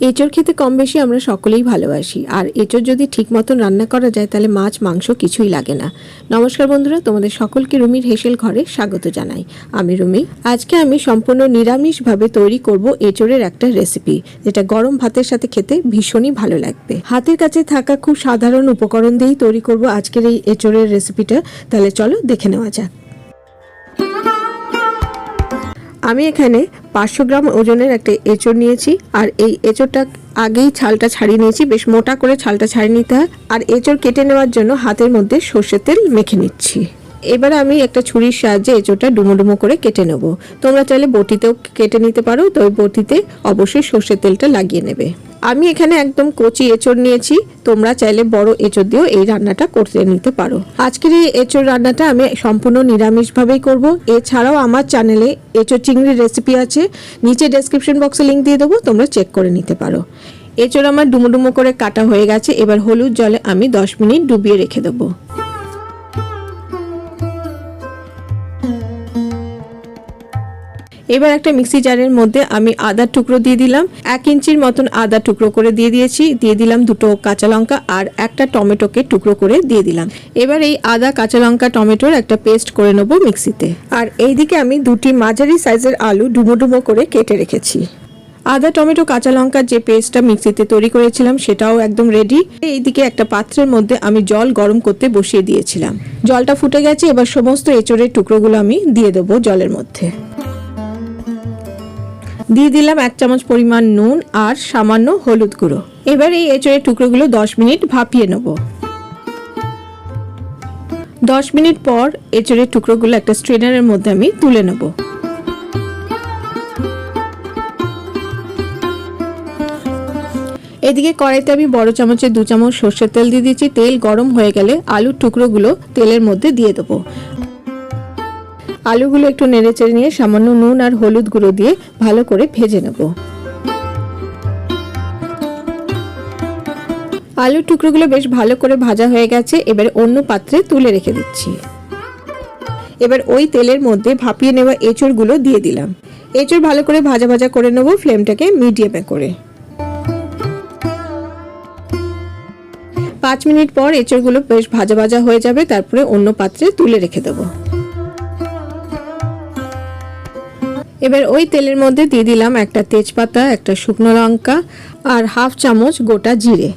এঁচড় খেতে কম বেশি আমরা সকলেই ভালোবাসি। আর এঁচড় যদি ঠিক মতন রান্না করা যায়, তাহলে মাছ, মাংস কিছুই লাগে না। নমস্কার বন্ধুরা, তোমাদের সকলকে রুমির হেসেল ঘরে স্বাগত জানাই। আমি রুমি। আজকে আমি সম্পূর্ণ নিরামিষভাবে তৈরি করব এঁচড়ের একটা রেসিপি, যেটা গরম ভাতের সাথে খেতে ভীষণই ভালো লাগবে। হাতের কাছে থাকা খুব সাধারণ উপকরণ দিয়েই তৈরি করব আজকের এই এঁচড়ের রেসিপিটা। তাহলে চলো দেখে নেওয়া যাক। আমি এখানে পাঁচশো গ্রাম ওজনের একটা এঁচড় নিয়েছি, আর এই এঁচড়টা আগেই ছালটা ছাড়িয়ে নিয়েছি, বেশ মোটা করে ছালটা ছাড়িয়ে নিতে হয়। আর এঁচড় কেটে নেওয়ার জন্য হাতের মধ্যে সর্ষের তেল মেখে নিচ্ছি। এবার আমি একটা ছুরির সাহায্যে এঁচড়টা ডুমো ডুমো করে কেটে নেব। তোমরা চাইলে বটিতেও কেটে নিতে পারো, তো ওই বটিতে অবশ্যই সর্ষের তেলটা লাগিয়ে নেবে। আমি এখানে একদম কচি এঁচড় নিয়েছি। তোমরা চাইলে বড় এঁচড় দিয়েও এই রান্নাটা করতে নিতে পারো। আজকের এই এঁচড় রান্নাটা আমি সম্পূর্ণ নিরামিষভাবেই করব। এছাড়াও আমার চ্যানেলে এঁচড় চিংড়ির রেসিপি আছে। নিচে ডেসক্রিপশন বক্সে লিঙ্ক দিয়ে দেবো, তোমরা চেক করে নিতে পারো। এঁচড় আমার ডুমো ডুমো করে কাটা হয়ে গেছে। এবার হলুদ জলে আমি দশ মিনিট ডুবিয়ে রেখে দেবো। এবার একটা মিক্সি জারের মধ্যে আমি আদার টুকরো দিয়ে দিলাম। এক ইঞ্চির মতন আদা টুকরো করে দিয়ে দিয়েছি। দিয়ে দিলাম দুটো কাঁচা লঙ্কা আর একটা টমেটোকে টুকরো করে দিয়ে দিলাম। এবার এই আদা কাঁচা লঙ্কা টমেটোর একটা পেস্ট করে নেব মিক্সিতে। আর এইদিকে আমি দুটি মাঝারি সাইজের আলু ডুমো ডুমো করে কেটে রেখেছি। আদা, টমেটো, কাঁচা লঙ্কার যে পেস্টটা মিক্সিতে তৈরি করেছিলাম, সেটাও একদম রেডি এইদিকে একটা পাত্রের মধ্যে আমি জল গরম করতে বসিয়ে দিয়েছিলাম। জলটা ফুটে গেছে, এবার সমস্ত এঁচড়ের টুকরোগুলো আমি দিয়ে দেবো জলের মধ্যে। দিয়ে দিলাম এক চামচ পরিমাণ নুন আর সামান্য হলুদ গুঁড়ো। এবার এই এঁচড়ের টুকরোগুলো দশ মিনিট ভাপিয়ে নেব। দশ মিনিট পর এঁচড়ের টুকরোগুলো একটা স্ট্রেনারের মধ্যে আমি তুলে নেব। এদিকে কড়াইতে আমি বড় চামচে দু চামচ সর্ষের তেল দিয়ে দিচ্ছি তেল গরম হয়ে গেলে আলুর টুকরোগুলো তেলের মধ্যে দিয়ে দেবো। আলুগুলো একটু নেড়ে চেড়ে নিয়ে সামান্য নুন আর হলুদ গুঁড়ো দিয়ে ভালো করে ভেজে নেব। আলুর টুকরোগুলো বেশ ভালো করে ভাজা হয়ে গেছে, এবার অন্য পাত্রে তুলে রেখে দিচ্ছি। এবার ওই তেলের মধ্যে ভাপিয়ে নেওয়া এঁচড়গুলো দিয়ে দিলাম। এঁচড় ভালো করে ভাজা ভাজা করে নেব ফ্লেমটাকে মিডিয়ামে করে। পাঁচ মিনিট পর এঁচড়গুলো বেশ ভাজা ভাজা হয়ে যাবে, তারপরে অন্য পাত্রে তুলে রেখে দেবো। এবার ওই তেলের মধ্যে দিয়ে দিলাম একটা তেজপাতা, একটা শুকনো লঙ্কা আর হাফ চামচ গোটা জিরে।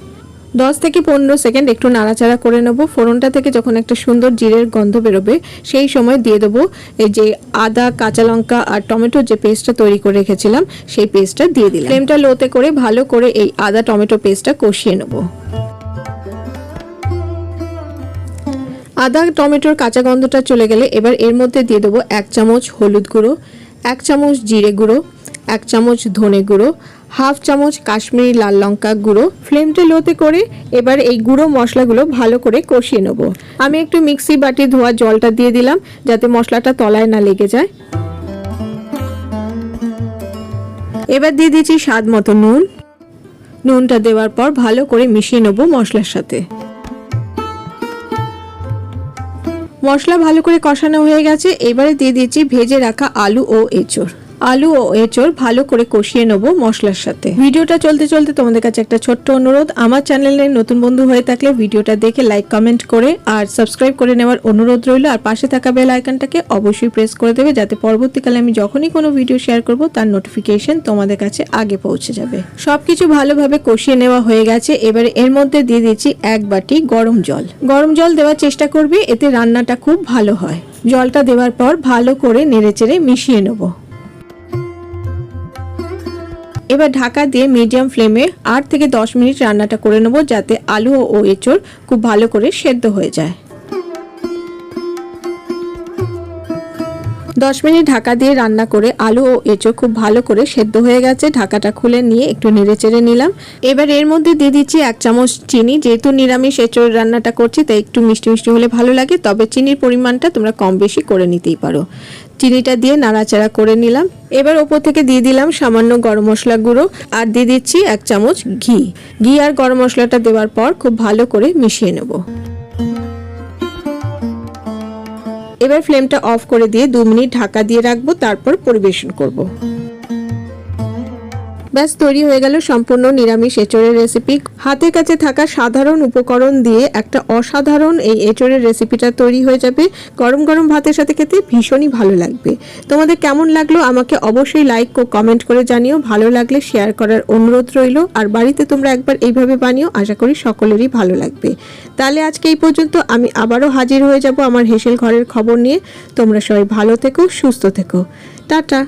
দশ থেকে পনেরো সেকেন্ড একটু নাড়াচাড়া করে নেব। ফোড়নটা থেকে যখন একটা সুন্দর জিরের গন্ধ বেরোবে, সেই সময় দিয়ে দেবো এই যে আদা, কাঁচা লঙ্কা আর টমেটোর যে পেস্টটা তৈরি করে রেখেছিলাম, সেই পেস্টটা দিয়ে দিলাম। ফ্লেমটা লোতে করে ভালো করে এই আদা, টমেটো পেস্টটা কষিয়ে নেব। আদা, টমেটোর কাঁচা গন্ধটা চলে গেলে এবার এর মধ্যে দিয়ে দেবো এক চামচ হলুদ গুঁড়ো এক চামচ জিরে গুঁড়ো, এক চামচ ধনে গুঁড়ো, হাফ চামচ কাশ্মীরি লাল লঙ্কা গুঁড়ো, ফ্লেমটা লোতে করে এবার এই গুঁড়ো মশলাগুলো ভালো করে কষিয়ে নেব। আমি একটু মিক্সি বাটি ধোয়া জলটা দিয়ে দিলাম যাতে মশলাটা তলায় না লেগে যায়। এবার দিয়ে দিচ্ছি স্বাদ মতো নুন। নুনটা দেওয়ার পর ভালো করে মিশিয়ে নেব মশলার সাথে। মশলা ভালো করে কষানো হয়ে গেছে এবারে দিয়ে দিয়েছি ভেজে রাখা আলু ও এঁচড়। আলু ও এঁচড় ভালো করে কষিয়ে নেব মশলার সাথে। ভিডিওটা চলতে চলতে তোমাদের কাছে একটা ছোট্ট অনুরোধ। আমার চ্যানেলে নতুন বন্ধু হয়ে থাকলে ভিডিওটা দেখে লাইক, কমেন্ট করে আর সাবস্ক্রাইব করে নেওয়ার অনুরোধ রইল। আর পাশে থাকা বেল আইকনটাকে অবশ্যই প্রেস করে দেবে যাতে পরবর্তীকালে আমি যখনই কোনো ভিডিও শেয়ার করব, তার নোটিফিকেশন তোমাদের কাছে আগে পৌঁছে যাবে। সবকিছু ভালোভাবে কষিয়ে নেওয়া হয়ে গেছে। এবারে এর মধ্যে দিয়ে দিচ্ছি এক বাটি গরম জল। গরম জল দেওয়ার চেষ্টা করবে, এতে রান্নাটা খুব ভালো হয়। জলটা দেওয়ার পর ভালো করে নেড়েচেড়ে মিশিয়ে নেব। এবার ঢাকা দিয়ে মিডিয়াম ফ্লেমে আট থেকে দশ মিনিট রান্নাটা করে নেব যাতে আলু ও এঁচড় খুব ভালো করে সেদ্ধ হয়ে যায়। দশ মিনিট ঢাকা দিয়ে রান্না করে আলু ও এঁচড় খুব ভালো করে সেদ্ধ হয়ে গেছে। ঢাকাটা খুলে নিয়ে একটু নেড়ে চেড়ে নিলাম। এবার এর মধ্যে দিয়ে দিচ্ছি এক চামচ চিনি। যেহেতু নিরামিষ এঁচড় রান্নাটা করছি, তাই একটু মিষ্টি মিষ্টি হলে ভালো লাগে। তবে চিনির পরিমাণটা তোমরা কম বেশি করে নিতেই পারো। চিনিটা দিয়ে নাড়াচাড়া করে নিলাম। এবার ওপর থেকে দিয়ে দিলাম সামান্য গরম মশলা গুঁড়ো আর দিয়ে দিচ্ছি এক চামচ ঘি। ঘি আর গরম মশলাটা দেওয়ার পর খুব ভালো করে মিশিয়ে নেব। এবার ফ্লেমটা অফ করে দিয়ে দু মিনিট ঢাকা দিয়ে রাখব, তারপর পরিবেশন করব। ব্যাস, তৈরি হয়ে গেল সম্পূর্ণ নিরামিষ এঁচড়ের রেসিপি হাতের কাছে থাকা সাধারণ উপকরণ দিয়ে একটা অসাধারণ এই এঁচড়ের রেসিপিটা তৈরি হয়ে যাবে। গরম গরম ভাতের সাথে খেতে ভীষণই ভালো লাগবে। তোমাদের কেমন লাগল আমাকে অবশ্যই লাইক ও কমেন্ট করে জানিও। ভালো লাগলে শেয়ার করার অনুরোধ রইল। আর বাড়িতে তোমরা একবার এইভাবে বানিও, আশা করি সকলেরই ভালো লাগবে। তাহলে আজকে এই পর্যন্ত আমি আবারও হাজির হয়ে যাব আমার হেসেল ঘরের খবর নিয়ে। তোমরা সবাই ভালো থেকো, সুস্থ থেকো। টাটা।